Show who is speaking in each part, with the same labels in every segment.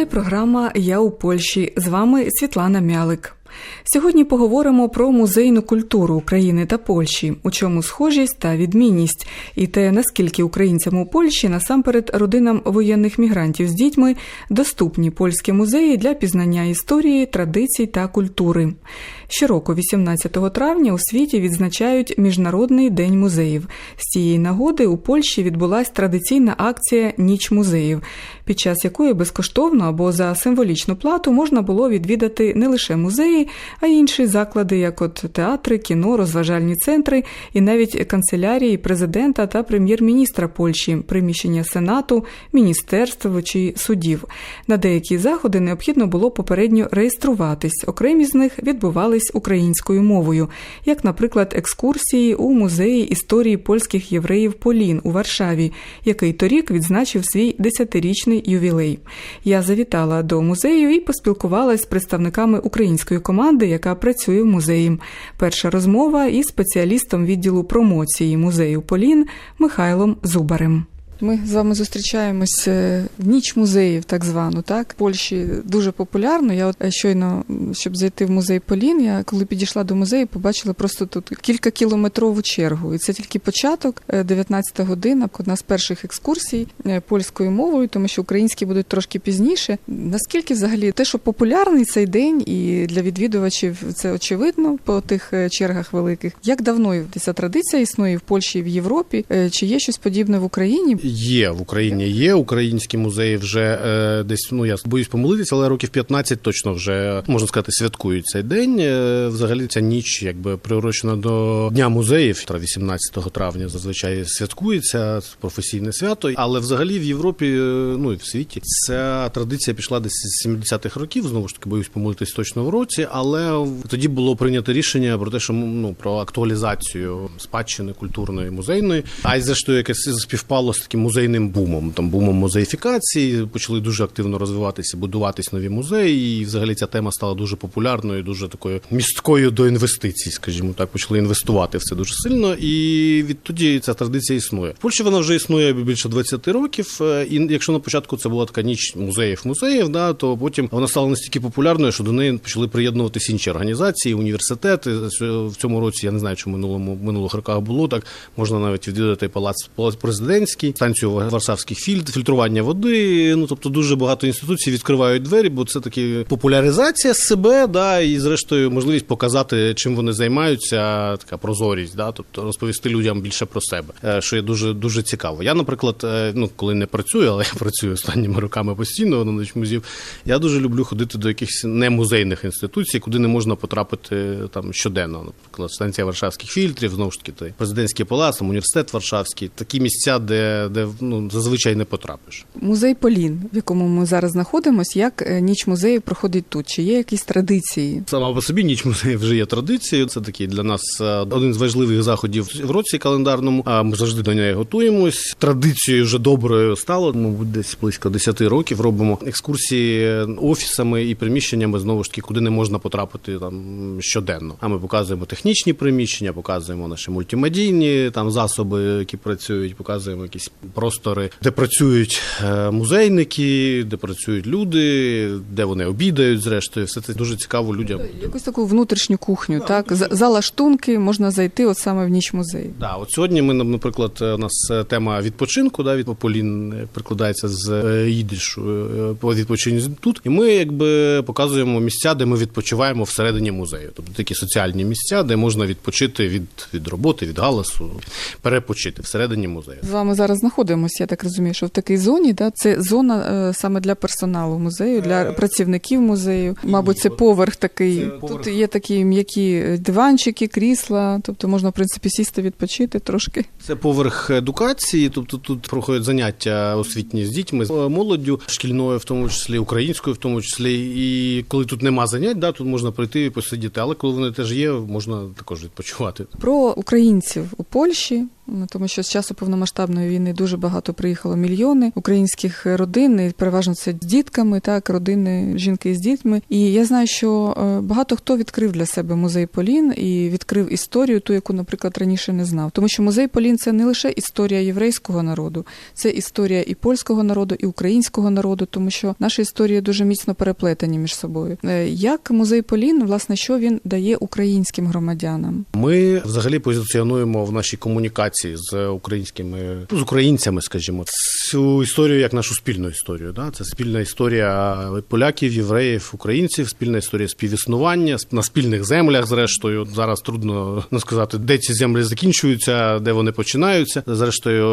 Speaker 1: Це програма Я у Польщі. З вами Світлана Мялик. Сьогодні поговоримо про музейну культуру України та Польщі, у чому схожість та відмінність, і те, наскільки українцям у Польщі, насамперед родинам воєнних мігрантів з дітьми, доступні польські музеї для пізнання історії, традицій та культури. Щороку, 18 травня, у світі відзначають Міжнародний день музеїв. З цієї нагоди у Польщі відбулася традиційна акція Ніч музеїв, під час якої безкоштовно або за символічну плату можна було відвідати не лише музеї, а інші заклади, як от театри, кіно, розважальні центри і навіть канцелярії президента та прем'єр-міністра Польщі, приміщення сенату, міністерств чи судів. На деякі заходи необхідно було попередньо реєструватись. Окремі з них відбувались українською мовою, як, наприклад, екскурсії у музеї історії польських євреїв Полін у Варшаві, який торік відзначив свій десятирічний ювілей. Я завітала до музею і поспілкувалась з представниками української команди, яка працює в музеї. Перша розмова із спеціалістом відділу промоції музею Полін Михайлом Зубарем. Ми з вами зустрічаємось е, в ніч музеїв, так звану. Так в Польщі дуже популярно. Я от е, щойно, щоб зайти в музей Полін, я коли підійшла до музею, побачила просто тут кількакілометрову чергу. І це тільки початок, е, 19 година, одна з перших екскурсій е, польською мовою, тому що українські будуть трошки пізніше. Наскільки взагалі те, що популярний цей день, і для відвідувачів це очевидно по тих е, чергах великих. Як давно ця традиція існує в Польщі і в Європі? Е, Чи є щось подібне в Україні?
Speaker 2: Є в Україні, є українські музеї вже е, десь. Ну я боюсь помилитися, але років 15 точно вже можна сказати, святкують цей день. Е, взагалі ця ніч, якби приурочена до дня музеїв. 18 травня зазвичай святкується професійне свято. Але взагалі в Європі, е, ну і в світі, ця традиція пішла десь з 70-х років. Знову ж таки, боюсь помилитись точно в році. Але тоді було прийнято рішення про те, що ну про актуалізацію спадщини культурної музейної, а й зрештою якесь співпало з таким музейним бумом, там бумом музеїфікації, почали дуже активно розвиватися, будуватись нові музеї. І взагалі ця тема стала дуже популярною, дуже такою місткою до інвестицій, скажімо так, почали інвестувати в це дуже сильно. І відтоді ця традиція існує. В Польщі вона вже існує більше 20 років. е, І якщо на початку це була така ніч музеїв музеїв, да то потім вона стала настільки популярною, що до неї почали приєднуватися інші організації, університети. В цьому році я не знаю, чи минулому минулих роках було так. Можна навіть відвідати палац президентський, станцію Варшавських фільд, фільтрування води. Ну тобто дуже багато інституцій відкривають двері, бо це таки популяризація себе, да, і зрештою можливість показати, чим вони займаються, така прозорість, да, тобто розповісти людям більше про себе, е, що є дуже дуже цікаво. Я, наприклад, е, ну коли не працюю, але я працюю останніми роками постійно на музеїв. Я дуже люблю ходити до якихось немузейних інституцій, куди не можна потрапити там щоденно. Наприклад, станція Варшавських фільтрів, знову ж таки, президентський палац, університет Варшавський, такі місця, де, де ну зазвичай не потрапиш.
Speaker 1: Музей Полін, в якому ми зараз знаходимося, як е, ніч музею проходить тут? Чи є якісь традиції?
Speaker 2: Сама по собі ніч музею вже є традицією. Це такий для нас е, один з важливих заходів в році календарному. А ми завжди до неї готуємось. Традицією вже доброю стало. Мабуть, десь близько 10 років робимо екскурсії офісами і приміщеннями знову ж таки, куди не можна потрапити там щоденно. А ми показуємо технічні приміщення, показуємо наші мультимедійні там засоби, які працюють, показуємо якісь простори, де працюють е, музейники, де працюють люди, де вони обідають. Зрештою, все це дуже цікаво людям.
Speaker 1: Якусь таку внутрішню кухню, так? За, за лаштунки можна зайти от саме в ніч музею.
Speaker 2: Да, от сьогодні ми, наприклад, у нас е, тема відпочинку, да, від Полін е, прикладається з е, їдишу е, по відпочинку тут. І ми якби показуємо місця, де ми відпочиваємо всередині музею. Тобто такі соціальні місця, де можна відпочити від, від роботи, від галасу, перепочити всередині музею.
Speaker 1: З вами зараз знаходимося, я так розумію, що в такій зоні, да, це зона е, саме для персоналу музею, для працівників музею. Мабуть, це поверх такий.
Speaker 2: Це
Speaker 1: Тут є такі м'які е, диванчики, крісла, тобто можна, в принципі, сісти, відпочити трошки.
Speaker 2: Це поверх едукації, тобто тут проходять заняття освітні з дітьми, з молоддю, шкільною, в тому числі українською, в тому числі. І коли тут нема занять, да, тут можна прийти і посидіти. Але коли вони теж є, можна також відпочивати.
Speaker 1: Про українців у Польщі Тому що з часу повномасштабної війни дуже багато приїхало мільйони українських родин, і переважно це з дітками, так, родини, жінки з дітьми. І я знаю, що е, багато хто відкрив для себе музей Полін і відкрив історію, ту, яку, наприклад, раніше не знав. Тому що музей Полін це не лише історія єврейського народу, це історія і польського народу, і українського народу, тому що наші історії дуже міцно переплетені між собою. Е, Як музей Полін, власне, що він дає українським громадянам?
Speaker 2: Ми взагалі позиціонуємо в нашій комунікації з українськими з українцями, скажімо, цю історію як нашу спільну історію. Да? Це спільна історія поляків, євреїв, українців, спільна історія співіснування на спільних землях. Зрештою, зараз трудно ну, сказати, де ці землі закінчуються, де вони починаються. Зрештою,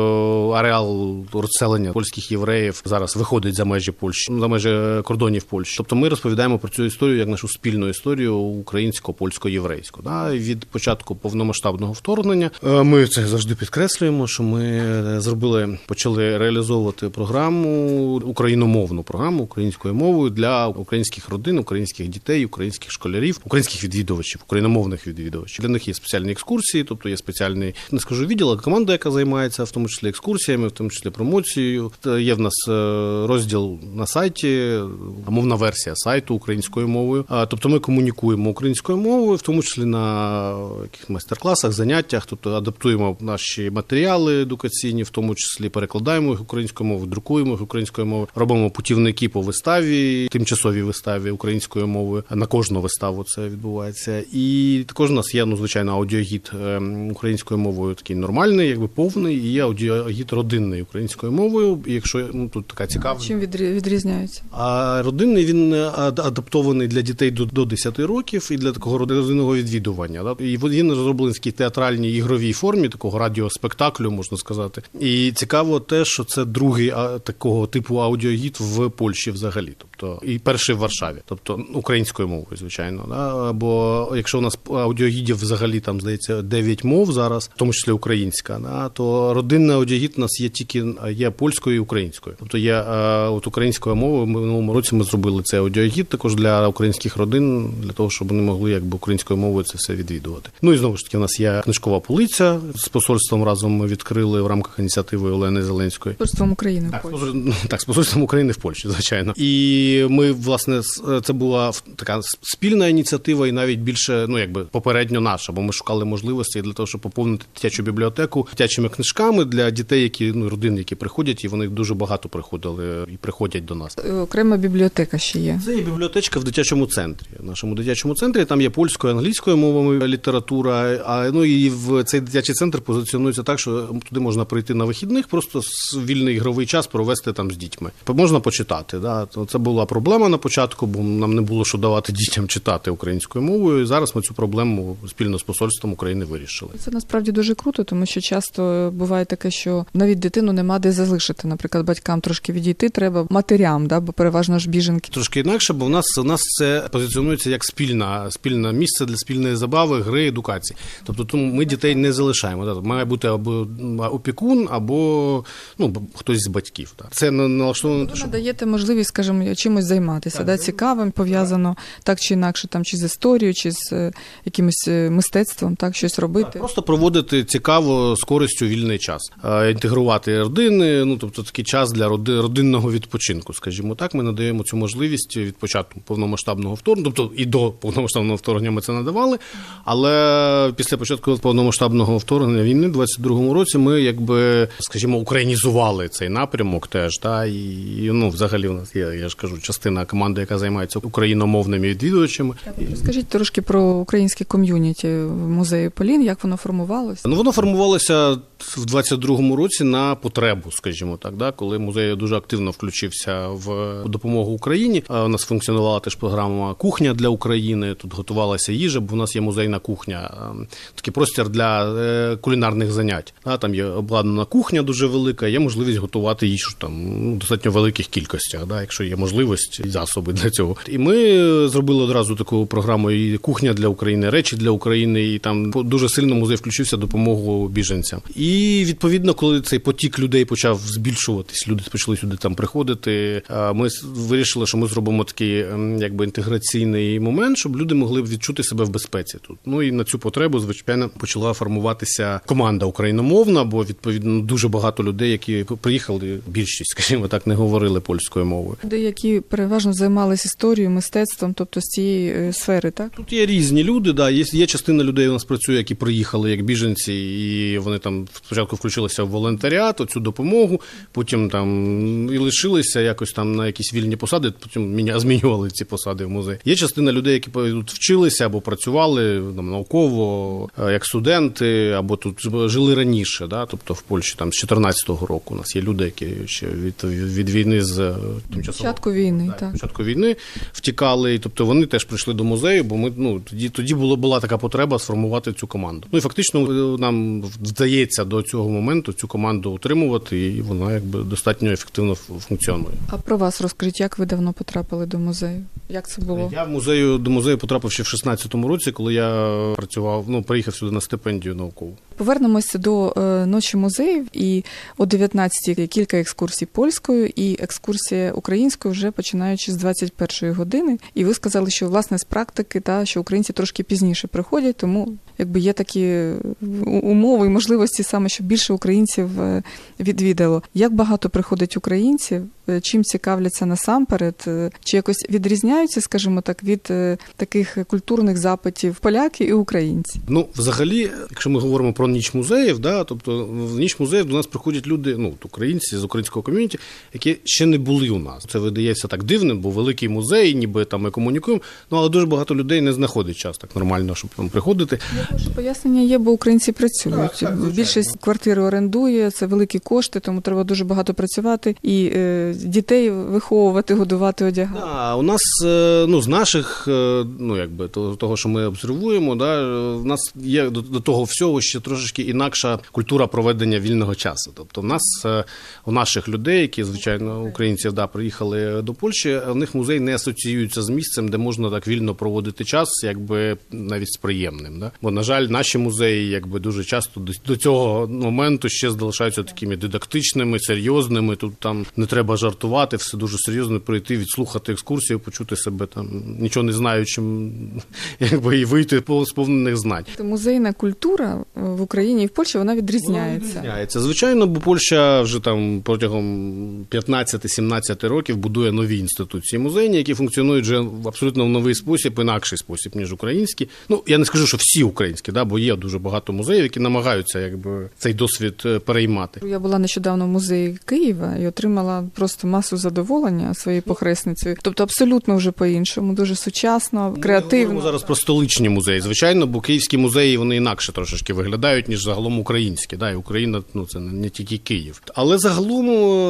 Speaker 2: ареал розселення польських євреїв зараз виходить за межі Польщі, за межі кордонів Польщі. Тобто, ми розповідаємо про цю історію як нашу спільну історію українсько-польсько-єврейську. Да? Від початку повномасштабного вторгнення е, ми це завжди підкреслюємо, що ми е, зробили, почали реалізовувати програму україномовну програму українською мовою для українських родин, українських дітей, українських школярів, українських відвідувачів, україномовних відвідувачів. Для них є спеціальні екскурсії, тобто є спеціальний не скажу відділ, а команда, яка займається в тому числі екскурсіями, в тому числі промоцією. Є в нас е, розділ на сайті, мовна версія сайту українською мовою. Тобто ми комунікуємо українською мовою, в тому числі на яких майстер-класах, заняттях, тобто адаптуємо наші матеріали едукаційні, в тому числі перекладаємо їх українською мовою, друкуємо їх українською мовою, робимо путівники по виставі, тимчасовій виставі українською мовою. На кожну виставу це відбувається. І також у нас є ну звичайно аудіогід ем, українською мовою, такий нормальний, якби повний, і є аудіогід родинний українською мовою. І якщо ну тут така цікава.
Speaker 1: Чим відрі- відрізняються? А
Speaker 2: родинний він адаптований для дітей до, до 10 років і для такого родинного відвідування. Да? І він розроблений в театральній ігровій формі, такого радіоспектаклю, можна сказати. І цікаво те, що це другий такого типу аудіогід в Польщі взагалі. Тобто і перший в Варшаві, тобто українською мовою, звичайно. Да? Бо якщо у нас аудіогідів взагалі там здається 9 мов зараз, в тому числі українська, да? то родинний аудіогід у нас є тільки є польською і українською. Тобто є е, от українською мовою. Ми в минулому році ми зробили цей аудіогід також для українських родин, для того, щоб вони могли якби українською мовою це все відвідувати. Ну і знову ж таки, у нас є книжкова полиця з посольством разом. Ми відкрили в рамках ініціативи Олени Зеленської.
Speaker 1: Посольством України в
Speaker 2: Так, з
Speaker 1: Польщі.
Speaker 2: так, з посольством України в Польщі, звичайно. І ми, власне, це була така спільна ініціатива, і навіть більше, ну якби попередньо наша, бо ми шукали можливості для того, щоб поповнити дитячу бібліотеку дитячими книжками для дітей, які ну родин, які приходять, і вони дуже багато приходили і приходять до нас.
Speaker 1: Е, Окрема бібліотека ще є.
Speaker 2: Це є бібліотечка в дитячому центрі. В нашому дитячому центрі там є польською, англійською мовами література. А ну і в цей дитячий центр позиціонується так, що туди можна прийти на вихідних, просто вільний ігровий час провести там з дітьми. Можна почитати. Да? Це була проблема на початку, бо нам не було що давати дітям читати українською мовою. І зараз ми цю проблему спільно з посольством України вирішили.
Speaker 1: Це насправді дуже круто, тому що часто буває таке, що навіть дитину нема де залишити. Наприклад, батькам трошки відійти треба матерям, да, бо переважно ж біженки.
Speaker 2: Трошки інакше, бо в нас у нас це позиціонується як спільна спільне місце для спільної забави, гри, едукації. Тобто, тому ми дітей не залишаємо. Да? Має бути або опікун, або ну хтось з батьків. Да? Це на- налаштовано.
Speaker 1: Ви
Speaker 2: що
Speaker 1: надаєте можливість, скажімо, чимось займатися, да, цікавим, пов'язано так чи інакше, там чи з історією, чи з е, якимось е, мистецтвом, так щось робити.
Speaker 2: Просто проводити цікаво з користю вільний час, інтегрувати родини. Ну тобто такий час для роди- родинного відпочинку, скажімо так. Ми надаємо цю можливість від початку повномасштабного вторгнення, тобто і до повномасштабного вторгнення ми це надавали. Але після початку повномасштабного вторгнення війни, в 22-му році, ми якби, скажімо, українізували цей напрямок теж. Та і ну, взагалі, у нас є, я ж кажу, частина команди, яка займається україномовними відвідувачами.
Speaker 1: Скажіть трошки про українське ком'юніті в музеї Полін, як воно формувалося?
Speaker 2: Ну, воно формувалося в 22-му році на потребу, скажімо так, да, коли музей дуже активно включився в допомогу Україні. У нас функціонувала теж програма Кухня для України. Тут готувалася їжа, бо в нас є музейна кухня, такий простір для е, кулінарних занять. Да, там є обладнана кухня дуже велика, є можливість. готувати їжу там ну, достатньо великих кількостях, да, якщо є можливість і засоби для цього. І ми зробили одразу таку програму і кухня для України, речі для України, і там дуже сильно музей включився допомогу біженцям. І відповідно, коли цей потік людей почав збільшуватись, люди почали сюди там приходити. Ми вирішили, що ми зробимо такий ем, якби інтеграційний момент, щоб люди могли відчути себе в безпеці тут. Ну і на цю потребу, звичайно, почала формуватися команда україномовна, бо відповідно дуже багато людей, які приїхали, більшість, скажімо так, не говорили польською мовою.
Speaker 1: Люди, які переважно займалися історією, мистецтвом, тобто з цієї е, сфери, так?
Speaker 2: Тут є різні люди. Да, є, є частина людей у нас працює, які приїхали як біженці, і вони там спочатку включилися в волонтеріат, оцю допомогу, потім там і лишилися якось там на якісь вільні посади, потім міня, змінювали ці посади в музеї. Є частина людей, які тут вчилися або працювали там науково, е, як студенти, або тут жили раніше, да, тобто в Польщі там з 14-го року. У нас є люди, які ще від, від війни з е, тимчасово
Speaker 1: Початку війни,
Speaker 2: так,
Speaker 1: так.
Speaker 2: початку війни втікали, і тобто вони теж прийшли до музею, бо ми ну тоді тоді було була така потреба сформувати цю команду. Ну і фактично е, нам вдається до цього моменту цю команду утримувати, і вона якби достатньо ефективно функціонує.
Speaker 1: А про вас розкажіть, як ви давно потрапили до музею? Як це було?
Speaker 2: Я в музею до музею потрапив ще в 16-му році, коли я працював. Ну приїхав сюди на стипендію наукову.
Speaker 1: Повернемося до е, ночі музеїв, і о 19-й кілька екскурсій польською і екскурсія українською вже починаючи з 21-ї години. І ви сказали, що власне з практики та що українці трошки пізніше приходять, тому якби є такі е, умови і можливості саме, щоб більше українців е, відвідало. Як багато приходить українців? Е, Чим цікавляться насамперед? Е, Чи якось відрізняються, скажімо так, від е, таких культурних запитів поляки і українці?
Speaker 2: Ну, взагалі, якщо ми говоримо про ніч музеїв, да, тобто в ніч музеїв до нас приходять люди, ну, українці з українського ком'юніті, які ще не були у нас. Це видається так дивним, бо великий музей, ніби там ми комунікуємо. Ну але дуже багато людей не знаходить час так нормально, щоб там приходити.
Speaker 1: Ваше Пояснення є, бо українці працюють.
Speaker 2: Так, так.
Speaker 1: Більшість квартири орендує, це великі кошти, тому треба дуже багато працювати і дітей виховувати, годувати, одягати.
Speaker 2: Да, у нас е, ну з наших, е, ну якби того, що ми обсервуємо, да, в нас є до, того всього ще трошечки інакша культура проведення вільного часу. Тобто, в нас е, у наших людей, які звичайно українців, да, приїхали до Польщі, в них музей не асоціюється з місцем, де можна так вільно проводити час, якби навіть з приємним. Да? Бо, на жаль, наші музеї, якби дуже часто до, до цього моменту ще залишаються такими дидактичними, серйозними. Тут там не треба жартувати, все дуже серйозно прийти, відслухати екскурсію, почути себе там нічого не знаючим, якби і вийти по сповнених знань.
Speaker 1: Тобто Музейна культура е, в Україні і в Польщі вона відрізняється.
Speaker 2: Відрізняється. Звичайно, бо Польща вже там протягом 15-17 років будує нові інституції музейні, які функціонують вже в абсолютно в новий спосіб, інакший спосіб, ніж українські. Ну я не скажу, що всі українські, да, бо є дуже багато музеїв, які намагаються якби цей досвід е, переймати.
Speaker 1: Я була нещодавно в музеї Києва і отримала просто масу задоволення своєю похресницею. Тобто абсолютно вже по-іншому, дуже сучасно,
Speaker 2: Ми
Speaker 1: креативно.
Speaker 2: зараз про столичні музеї. Звичайно, бо київські музеї вони інакше трошечки виглядають, ніж загалом українські. Да, і Україна ну це не тільки Київ. Але загалом,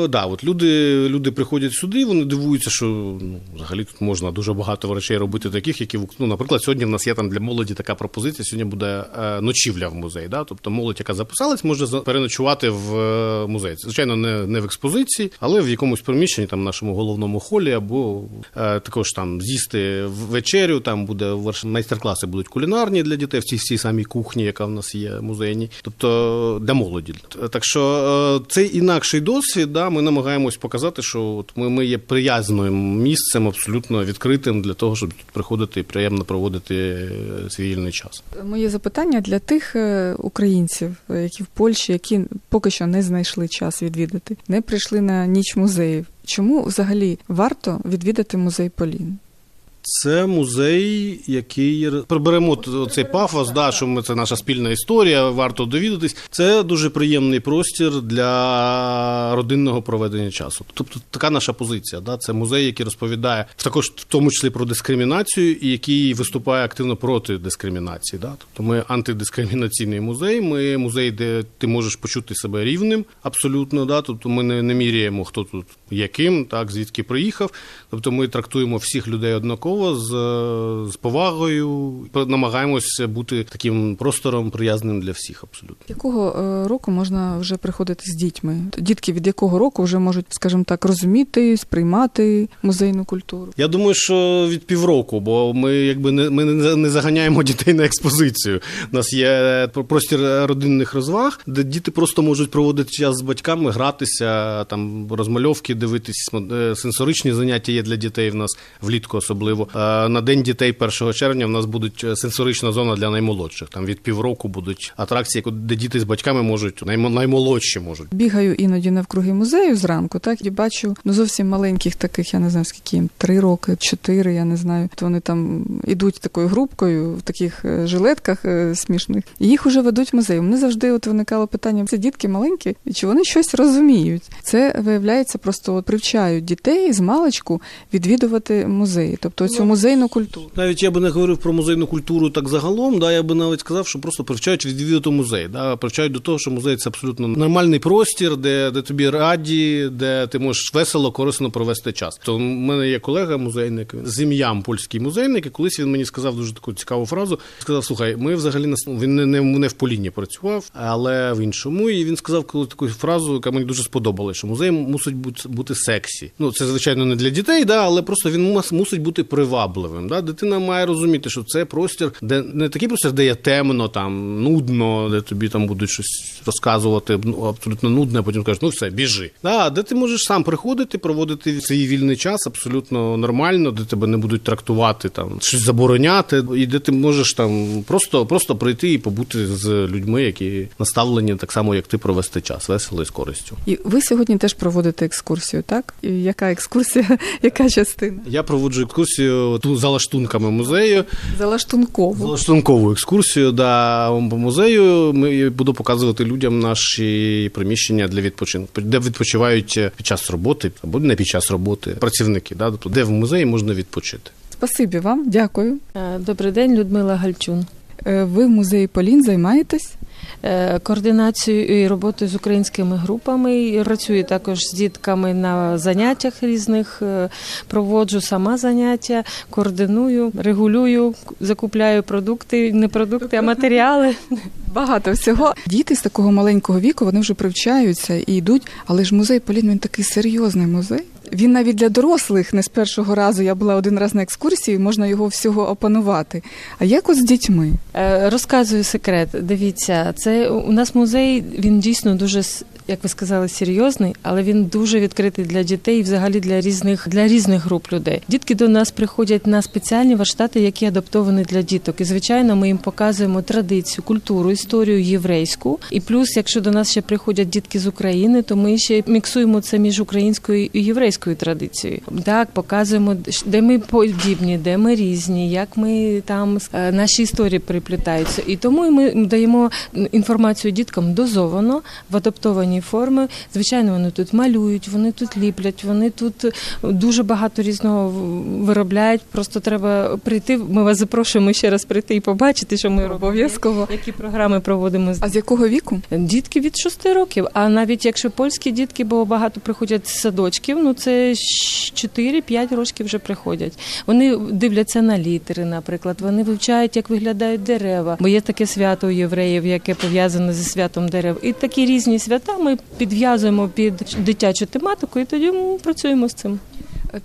Speaker 2: да, от люди, люди приходять сюди, вони дивуються, що ну, взагалі тут можна дуже багато речей робити, таких, які ну, наприклад, сьогодні в нас є там для молоді така пропозиція. Сьогодні буде е, ночівля в музеї. Да? Тобто молодь, яка записалась, може переночувати в е, музеї. Звичайно, не, не в експозиції, але в якомусь приміщенні, там в нашому головному холі, або е, також там з'їсти вечерю. Там буде майстер-класи будуть кулінарні для дітей в цій всій самій кухні, яка в нас є музейній, тобто для молоді. Так що е, цей інакший досвід, да, ми намагаємось показати, що от ми, ми є приязним місцем, абсолютно відкритим для того, щоб тут приходити і приємно проводити е, свій вільний час.
Speaker 1: Моє запитання для тих е, українців, е, які в Польщі, які поки що не знайшли час відвідати, не прийшли на ніч музеїв. Чому взагалі варто відвідати музей Полін?
Speaker 2: Це музей, який приберемо цей пафос, да, що ми це наша спільна історія, варто довідатись. Це дуже приємний простір для родинного проведення часу. Тобто така наша позиція. Да, це музей, який розповідає також в тому числі про дискримінацію, і який виступає активно проти дискримінації. Да. Тобто ми антидискримінаційний музей. Ми музей, де ти можеш почути себе рівним, абсолютно. Да. Тобто ми не, не міряємо, хто тут яким, так звідки приїхав. Тобто ми трактуємо всіх людей однаково. Розмова з, е, з повагою. Намагаємось бути таким простором приязним для всіх. Абсолютно.
Speaker 1: Якого е, року можна вже приходити з дітьми? Дітки від якого року вже можуть, скажімо так, розуміти, сприймати музейну культуру?
Speaker 2: Я думаю, що від півроку, бо ми якби не ми не заганяємо дітей на експозицію. У нас є простір родинних розваг, де діти просто можуть проводити час з батьками, гратися, там розмальовки, дивитись е, сенсоричні заняття є для дітей. В нас влітку особливо. Е, На день дітей 1 червня в нас будуть е, сенсорична зона для наймолодших. Там від півроку будуть атракції, де діти з батьками можуть наймо- наймолодші можуть.
Speaker 1: Бігаю іноді навкруги музею зранку, так і бачу ну зовсім маленьких таких, я не знаю скільки їм, три роки, чотири, я не знаю. То вони там ідуть такою групкою в таких е, жилетках смішних. І їх уже ведуть в музей. Мене завжди от виникало питання: це дітки маленькі, і чи вони щось розуміють? Це виявляється, просто от привчають дітей з маличку відвідувати музеї, тобто цю музейну культуру.
Speaker 2: Навіть я би не говорив про музейну культуру так загалом. Да, я би навіть сказав, що просто привчають відвідувати музей. Да, привчають до того, що музей це абсолютно нормальний простір, де, де тобі раді, де ти можеш весело, корисно провести час. То в мене є колега музейник з ім'ям польський музейник, і колись він мені сказав дуже таку цікаву фразу. Сказав: слухай, ми взагалі нас він не, не, не в Поліні працював, але в іншому. І він сказав коли таку фразу, яка мені дуже сподобалася, що музей мусить бути, бути сексі. Ну це звичайно не для дітей, да, але просто він мус- мусить бути привабливим. Да? Дитина має розуміти, що це простір, де не такий простір, де є темно, там нудно, де тобі там будуть щось розказувати, ну абсолютно нудне, а потім кажуть, ну все, біжи. Да, де ти можеш сам приходити, проводити свій вільний час абсолютно нормально, де тебе не будуть трактувати там щось забороняти, і де ти можеш там просто, просто прийти і побути з людьми, які наставлені так само, як ти провести час, весело і з користю.
Speaker 1: І ви сьогодні теж проводите екскурсію, так? І яка екскурсія, яка частина?
Speaker 2: Я проводжу екскурсію тут за лаштунками музею.
Speaker 1: Залаштунково.
Speaker 2: Залаштункову екскурсію да, по музею. Ми буду показувати людям наші приміщення для відпочинку, де відпочивають під час роботи або не під час роботи працівники. Да, тобто де в музеї можна відпочити.
Speaker 1: Спасибі вам, дякую.
Speaker 3: Е, Добрий день, Людмила Гальчун.
Speaker 1: Е, Ви в музеї Полін займаєтесь?
Speaker 3: Е, Координацією і роботою з українськими групами працюю також з дітками на заняттях різних. е, Проводжу сама заняття, координую, регулюю, закупляю продукти, не продукти, а матеріали.
Speaker 1: Багато всього. Діти з такого маленького віку вони вже привчаються і йдуть. Але ж музей Полін він такий серйозний музей. Він навіть для дорослих не з першого разу. Я була один раз на екскурсії, можна його всього опанувати. А як от з дітьми?
Speaker 3: Е, Розказую секрет. Дивіться, це у нас музей. Він дійсно дуже як ви сказали, серйозний, але він дуже відкритий для дітей і взагалі для різних для різних груп людей. Дітки до нас приходять на спеціальні warsztaty, які адаптовані для діток. І звичайно, ми їм показуємо традицію, культуру, історію єврейську. І плюс, якщо до нас ще приходять дітки з України, то ми ще міксуємо це між українською і єврейською традицією. Так, показуємо, де ми подібні, де ми різні, як ми там е, наші історії переплітаються. І тому ми даємо інформацію діткам дозовано в адаптованій формі. Звичайно, вони тут малюють, вони тут ліплять, вони тут дуже багато різного виробляють. Просто треба прийти. Ми вас запрошуємо ще раз прийти і побачити, що ми.
Speaker 1: Обов'язково.
Speaker 3: Які програми проводимо
Speaker 1: А з якого віку?
Speaker 3: Дітки від 6 років, а навіть якщо польські дітки, бо багато приходять з садочків, ну це 4-5 років вже приходять. Вони дивляться на літери, наприклад. Вони вивчають, як виглядають дерева. Бо є таке свято у євреїв, яке пов'язане зі святом дерев. І такі різні свята ми підв'язуємо під дитячу тематику, і тоді ми працюємо з цим.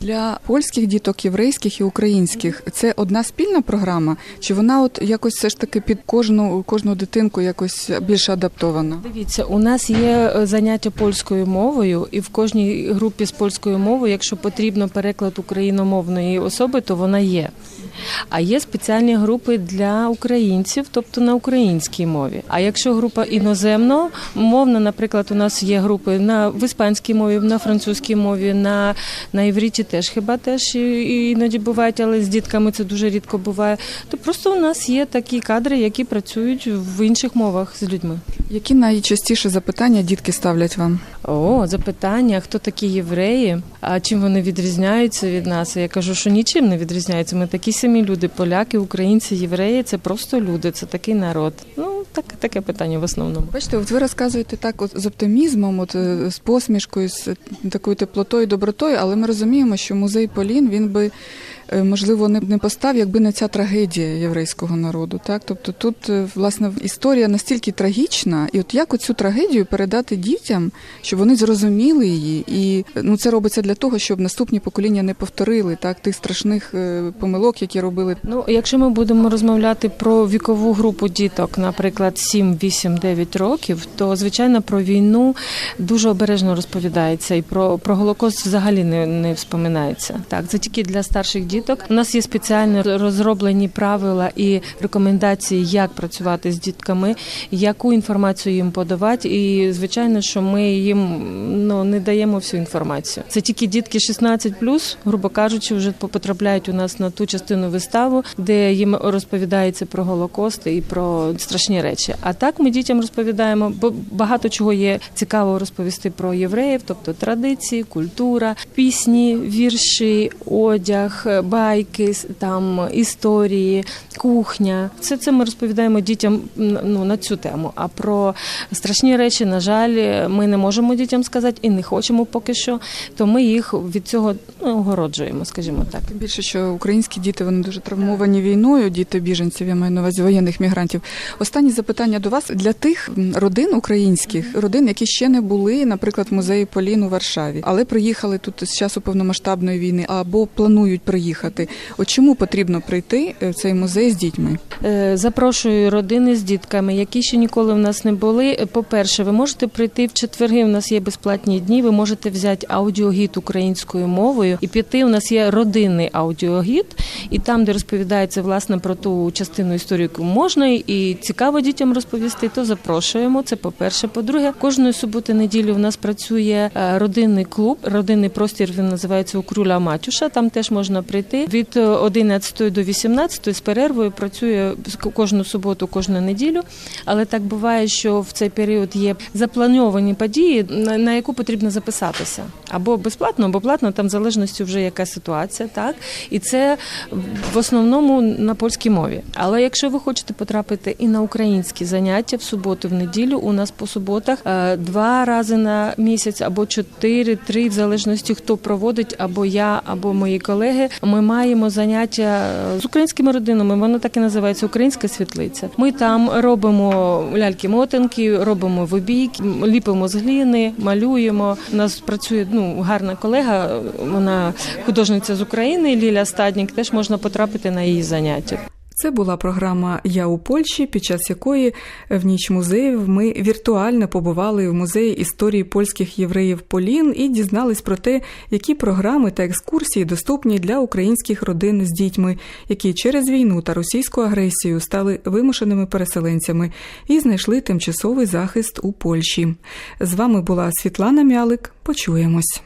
Speaker 1: Для польських діток, єврейських і українських це одна спільна програма, чи вона от якось все ж таки під кожну кожну дитинку якось більше адаптована?
Speaker 3: Дивіться, у нас є е, заняття польською мовою, і в кожній групі з польською мовою, якщо потрібно переклад україномовної особи, то вона є. А є спеціальні групи для українців, тобто на українській мові. А якщо група іноземно мовна, наприклад, у нас є групи на в іспанській мові, на французькій мові, на, на івріті теж хіба теж і- іноді бувають, але з дітками це дуже рідко буває. То просто у нас є такі кадри, які працюють в інших мовах з людьми.
Speaker 1: Які найчастіше запитання дітки ставлять вам?
Speaker 3: О, запитання, хто такі євреї, а чим вони відрізняються від нас? Я кажу, що нічим не відрізняються. Ми такі самі люди, поляки, українці, євреї це просто люди, це такий народ. Ну, так, таке питання в основному.
Speaker 1: Бачите, от ви розказуєте так, от з оптимізмом, от е, з посмішкою, з такою теплотою, добротою, але ми розуміємо, що музей Полін він би можливо не, не постав, якби не ця трагедія єврейського народу. Так, тобто тут е, власне історія настільки трагічна, і от як оцю трагедію передати дітям, щоб вони зрозуміли її, і ну це робиться для того, щоб наступні покоління не повторили так тих страшних е, помилок, які робили
Speaker 3: Ну, якщо ми будемо розмовляти про вікову групу діток, наприклад, 7, 8, 9 років, то звичайно про війну дуже обережно розповідається, і про, про Голокост взагалі не, не вспоминається. Так, це тільки для старших діток. У нас є спеціально розроблені правила і рекомендації, як працювати з дітками, яку інформацію їм подавати. І звичайно, що ми їм ну не даємо всю інформацію. Це тільки дітки 16+, грубо кажучи, вже потрапляють у нас на ту частину виставу, де їм розповідається про голокост і про страшні речі. А так ми дітям розповідаємо, бо багато чого є цікаво розповісти про євреїв, тобто традиції, культура, пісні, вірші, одяг, байки, там історії, кухня. Все це ми розповідаємо дітям ну на цю тему. А про страшні речі, на жаль, ми не можемо дітям сказати і не хочемо поки що. То ми їх від цього ну, огороджуємо, скажімо так.
Speaker 1: Тим більше, що українські діти вони дуже травмовані війною, діти біженців, я маю на увазі воєнних мігрантів. Останнє запитання до вас для тих родин українських, родин, які ще не були, наприклад, в музеї Полін у Варшаві, але приїхали тут з часу повномасштабної війни або планують приїхати. От чому потрібно прийти е, в цей музей з дітьми?
Speaker 3: Е, Запрошую родини з дітками, які ще ніколи в нас не були. Е, По-перше, ви можете прийти в четверги. У нас є безплатні дні. Ви можете взяти аудіогід українською мовою і піти. У нас є родинний аудіогід, і там, де розповідається власне про ту частину історії, яку можна і цікаво дітям розповісти, то запрошуємо. Це по-перше. По-друге, кожної суботи неділі у нас працює родинний клуб, родинний простір. Він називається у Круля Матюша. Там теж можна прийти від е, 11 до 18 з перервою. Працює кожну суботу, кожну неділю. Але так буває, що в цей період є заплановані події, на, яку потрібно записатися або безплатно, або платно, там в залежності вже яка ситуація, так і це в основному на польській мові. Але якщо ви хочете потрапити і на українські заняття в суботу, в неділю, у нас по суботах е, два рази на місяць або чотири, три, в залежності хто проводить, або я, або мої колеги. Ми маємо заняття е, з українськими родинами. Воно так і називається Українська світлиця. Ми там робимо ляльки-мотанки, робимо вибійки, ліпимо з гліни, малюємо. У нас працює ну гарна колега. Вона художниця з України. Ліля Стаднік. Теж можна потрапити на її заняття.
Speaker 1: Це була програма Я у Польщі, під час якої в ніч музеїв ми віртуально побували в музеї історії польських євреїв Полін і дізнались про те, які програми та екскурсії доступні для українських родин з дітьми, які через війну та російську агресію стали вимушеними переселенцями і знайшли тимчасовий захист у Польщі. З вами була Світлана Мялик. Почуємось.